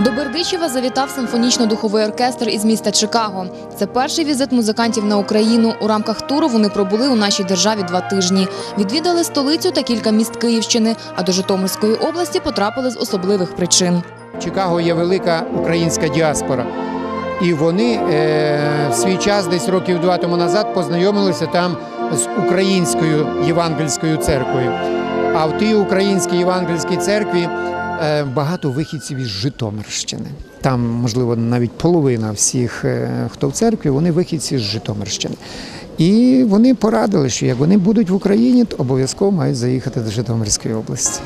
Бердичева завітав симфонічно-духовий оркестр із міста Чикаго. Це перший візит музикантів на Україну. У рамках туру вони пробули у нашій державі два тижні. Відвідали столицю та кілька міст Київщини, а до Житомирської області потрапили з особливих причин. Чикаго є велика українська діаспора. І вони е, в свій час, десь років два тому назад, познайомилися там з українською євангельською церквою. А в тій українській євангельській церкві багато вихідців із Житомирщини. Там, можливо, навіть половина всіх, е, хто в церкві, вони вихідці з Житомирщини. І вони порадили, що як вони будуть в Україні, то обов'язково мають заїхати до Житомирської області.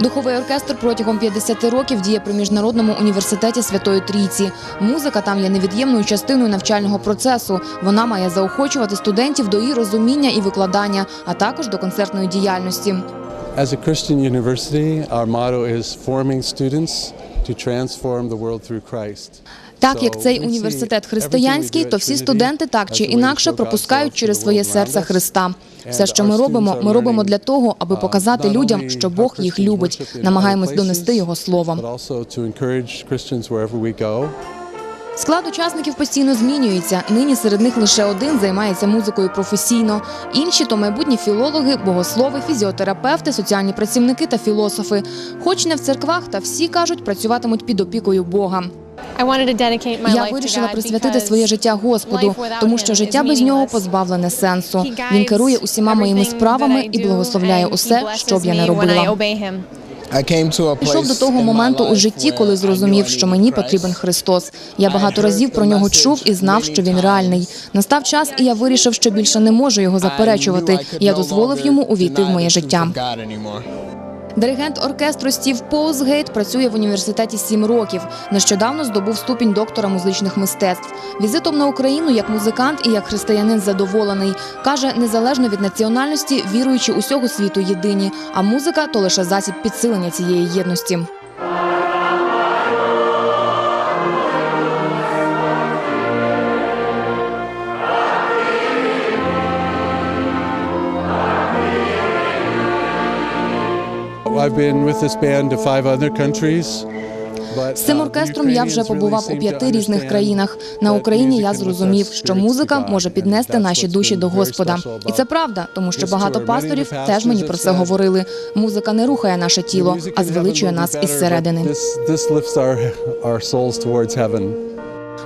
Духовий оркестр протягом 50 років діє при міжнародному університеті Святої Трійці. Музика там є невід'ємною частиною навчального процесу. Вона має заохочувати студентів до її розуміння і викладання, а також до концертної діяльності. As a Christian university, our motto is forming students to transform the world through Christ. Так як цей університет християнський, то всі студенти так чи інакше пропускають через своє серце Христа. Все, що ми робимо, ми робимо для того, аби показати людям, що Бог їх любить. Намагаємось донести його словом. Склад учасників постійно змінюється. Нині серед них лише один займається музикою професійно. Інші то майбутні філологи, богослови, фізіотерапевти, соціальні працівники та філософи. Хоч не в церквах, та всі кажуть, працюватимуть під опікою Бога. Я вирішила присвятити своє життя Господу, тому що життя без нього позбавлене сенсу. Він керує усіма моїми справами і благословляє усе, що б я не робила. Пішов до того моменту у житті, коли зрозумів, що мені потрібен Христос. Я багато разів про нього чув і знав, що він реальний. Настав час, і я вирішив, що більше не можу його заперечувати. Я дозволив йому увійти в моє життя. Диригент оркестру Стів Поузгейт працює в університеті сім років. Нещодавно здобув ступінь доктора музичних мистецтв. Візитом на Україну як музикант і як християнин задоволений. Каже, незалежно від національності, віруючи усього світу єдині. А музика то лише засіб підсилення цієї єдності. З цим uh, оркестром я вже побував у п'яти різних країнах. На Україні я зрозумів, що музика може піднести наші душі до Господа. І це правда, тому що багато пасторів теж мені про це говорили. Музика не рухає наше тіло, а звеличує нас із середини.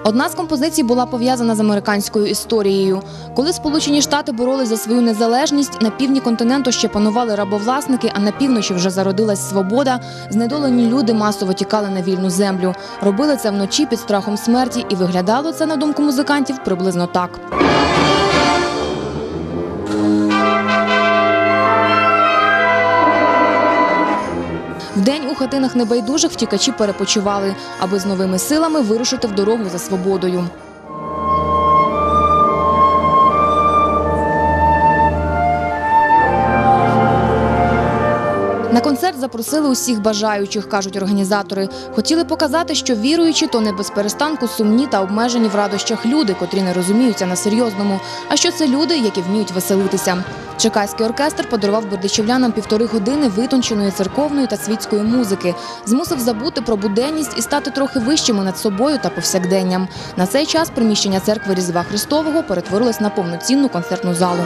Одна з композицій була пов'язана з американською історією. Коли Сполучені Штати боролись за свою незалежність, на півдні континенту ще панували рабовласники, а на півночі вже зародилась свобода. Знедолені люди масово тікали на вільну землю. Робили це вночі під страхом смерті, і виглядало це, на думку музикантів, приблизно так. Хатинах небайдужих втікачі перепочивали, аби з новими силами вирушити в дорогу за свободою. На концерт запросили усіх бажаючих, кажуть організатори. Хотіли показати, що віруючі то не без перестанку сумні та обмежені в радощах люди, котрі не розуміються на серйозному. А що це люди, які вміють веселитися. Чекаський оркестр подарував бердичівлянам півтори години витонченої церковної та світської музики, змусив забути про буденність і стати трохи вищими над собою та повсякденням. На цей час приміщення церкви Різдва Христового перетворилось на повноцінну концертну залу.